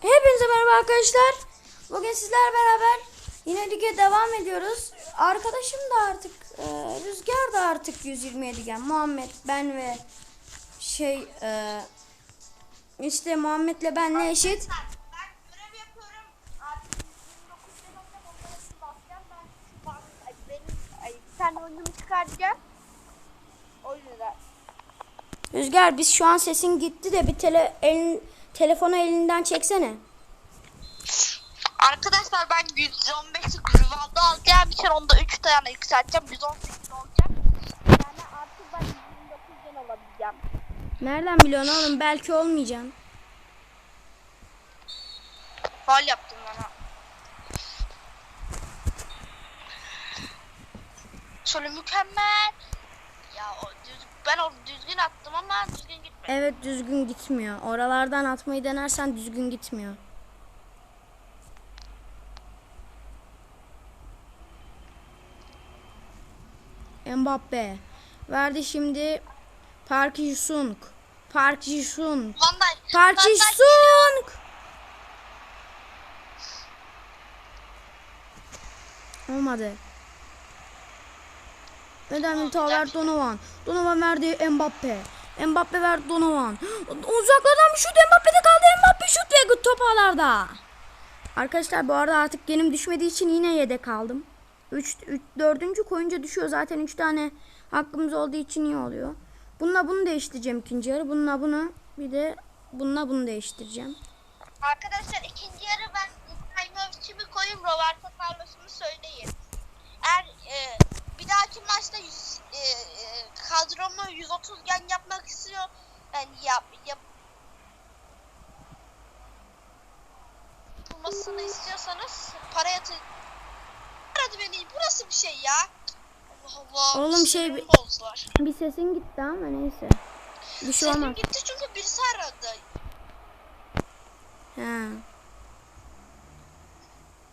Hepinize merhaba arkadaşlar. Bugün sizler beraber yine lige devam ediyoruz. Arkadaşım da artık e, Rüzgar da artık 127 gen. Muhammed, ben ve şey e, işte Muhammed'le benle eşit. Ben görev yapıyorum. Artık 29 sezonda onları basacağım. Ben bak, ay, benim ay, bir tane oyunumu çıkartacağım. O yüzden. Rüzgar biz şu an sesin gitti de bir tele, elin, telefonu elinden çeksene. Arkadaşlar ben 115'lik rivalda alacağım için onda 3 tane yükselteceğim. 118 olacak. Yani artık ben 129 gen olabileceğim. Nereden biliyorsun oğlum? Belki olmayacaksın. Fal yaptım bana. Şöyle mükemmel. Ya o düz, ben o düzgün attım ama düzgün gitmedi. Evet düzgün gitmiyor. Oralardan atmayı denersen düzgün gitmiyor. Mbappe verdi şimdi Park Ji-sung. Park Ji-sung. Park Ji-sung. Olmadı. Ödemli ver Donovan. Donovan verdi Mbappe. Mbappe verdi Donovan. Uzaklardan bir şut Mbappe'de kaldı. Mbappe şut ve top ağlarda. Arkadaşlar bu arada artık genim düşmediği için yine yedek kaldım. 3 dördüncü koyunca düşüyor zaten 3 tane hakkımız olduğu için iyi oluyor. Bununla bunu değiştireceğim ikinci yarı. Bununla bunu bir de bununla bunu değiştireceğim. Arkadaşlar ikinci yarı ben kadromu 130 gen yapmak istiyor. Yani yap, yap yapılmasını istiyorsanız para yatır. Aradı beni. Burası bir şey ya. Allah Allah. Oğlum şey- bozdular. Bir sesin gitti ama neyse. Bir şey olmaz. gitti çünkü birisi aradı. He.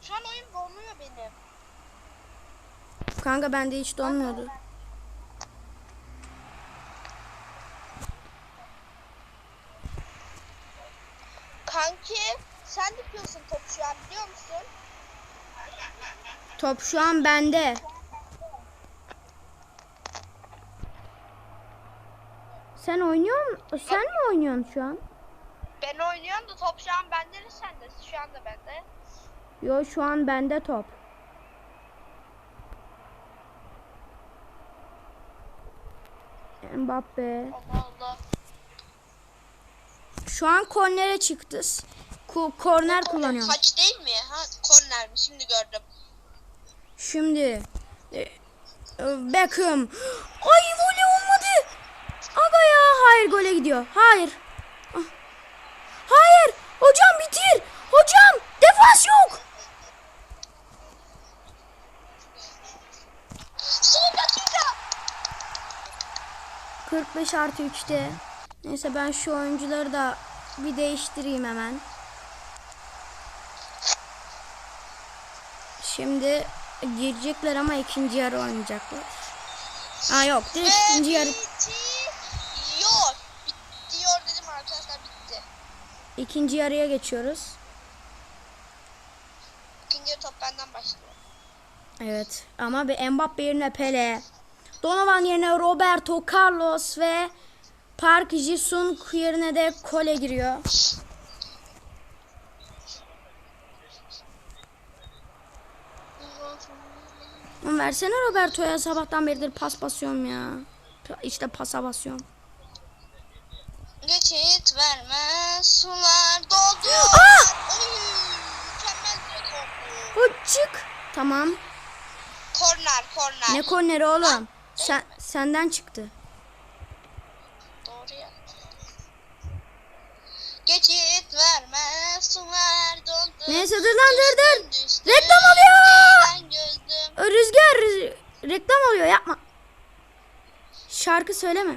Şu an oyun donuyor benim. Kanka bende hiç donmuyordu. Kanki sen de yapıyorsun top şu an biliyor musun? Top şu an bende. Sen oynuyor musun? Sen mi oynuyorsun şu an? Ben oynuyorum da top şu an bende de sende. Şu anda bende. Yo şu an bende top. Mbappe. Allah Allah. Şu an kornere çıktı. Ku korner kullanıyorum. Kaç değil mi? Ha korner mi? Şimdi gördüm. Şimdi e, e, Beckham. Ay voley olmadı. Aga ya hayır gole gidiyor. Hayır. Ah. Hayır. Hocam bitir. Hocam defans yok. Son dakika. 45 artı 3'te. Neyse ben şu oyuncuları da bir değiştireyim hemen. Şimdi girecekler ama ikinci yarı oynayacaklar. Aa yok direkt ikinci yarı Bitiyor. Bitiyor dedim arkadaşlar bitti. ikinci yarıya geçiyoruz. İkinci yarı top benden başlıyor. Evet ama bir Mbappe yerine Pele. Donovan yerine Roberto Carlos ve Park Ji-sung yerine de Kole giriyor. Oğlum versene Roberto'ya sabahtan beridir pas basıyorum ya. İşte pasa basıyorum. Geçit verme sular doldu. Ah! Mükemmel çık. Tamam. Korner korner. Ne korneri oğlum? Sen senden çıktı. Doğru ya. Geçit verme sular doldu. Neyse dur lan dur dur. Reklam oluyor. Rüzgar rüz- reklam oluyor yapma. Şarkı söyleme.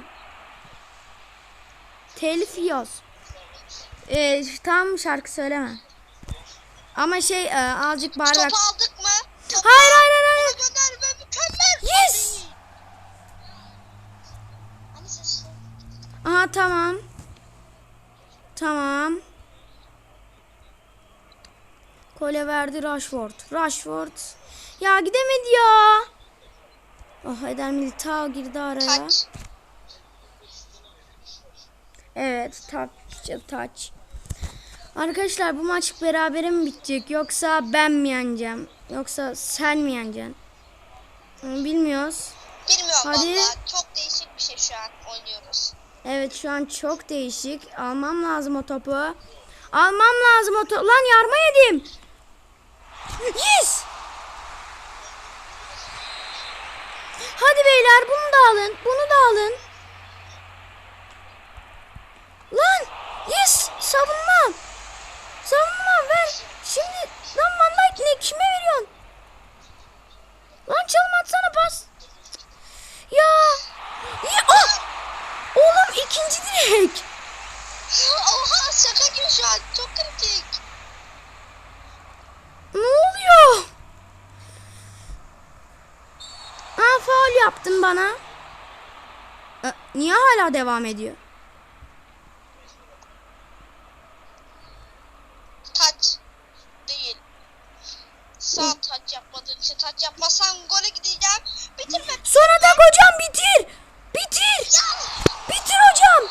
Telif yiyoruz. Ee, tam şarkı söyleme. Ama şey e, azıcık bağırarak. Topu aldık mı? Topu Hayır hayır hayır. hayır. gönder ve mükemmel. Yes. Ses. Aha tamam. Tamam. Kole verdi Rashford. Rashford. Ya gidemedi ya. Oh Eder Militao girdi araya. Kaç. Evet taç taç. Arkadaşlar bu maç berabere mi bitecek yoksa ben mi yeneceğim? Yoksa sen mi yeneceksin? Bilmiyoruz. Bilmiyorum Hadi. valla. Çok değişik bir şey şu an oynuyoruz. Evet şu an çok değişik. Almam lazım o topu. Almam lazım o topu. Lan yarma yedim. Yes. Hadi beyler bunu da alın. Bunu da alın. Lan yes savunma. Savunma ver. Şimdi lan vallahi ne kime veriyorsun? Lan çalım atsana pas. Ya. Ya. Ah! Oğlum ikinci direk. Oha şaka gibi şu an. Çok kritik. Ne oluyor? Aa faul yaptın bana. Ee, niye hala devam ediyor? Taç. Değil. Sağ taç yapmadığın için taç yapmasan gole gideceğim. Bitirme. Son atak hocam bitir. Bitir. Ya. Bitir hocam.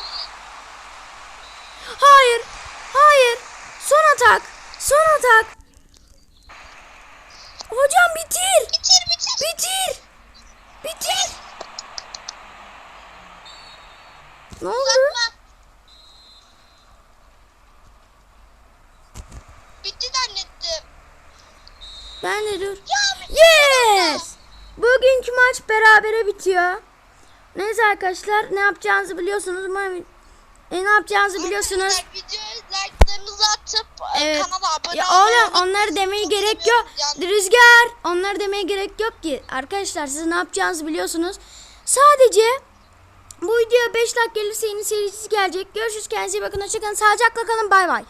Hayır. Hayır. Son atak. Son atak. Hocam bitir. Bitir bitir. Bitir. Bitir. Ne oldu? Uzatma. Bitti zannettim. Ben de dur. Bitti. Yes! Bugünkü maç berabere bitiyor. Neyse arkadaşlar ne yapacağınızı biliyorsunuz. Umarım e, ne yapacağınızı biliyorsunuz. Arkadaşlar like'larınızı atıp e, Evet. kanala abone Ya oğlum onları demeye gerek yok. yani. Rüzgar onları demeye gerek yok ki. Arkadaşlar siz ne yapacağınızı biliyorsunuz. Sadece bu videoya 5 like gelirse yeni serisi gelecek. Görüşürüz kendinize iyi bakın. Hoşçakalın. Sağlıcakla kalın. Bay bay.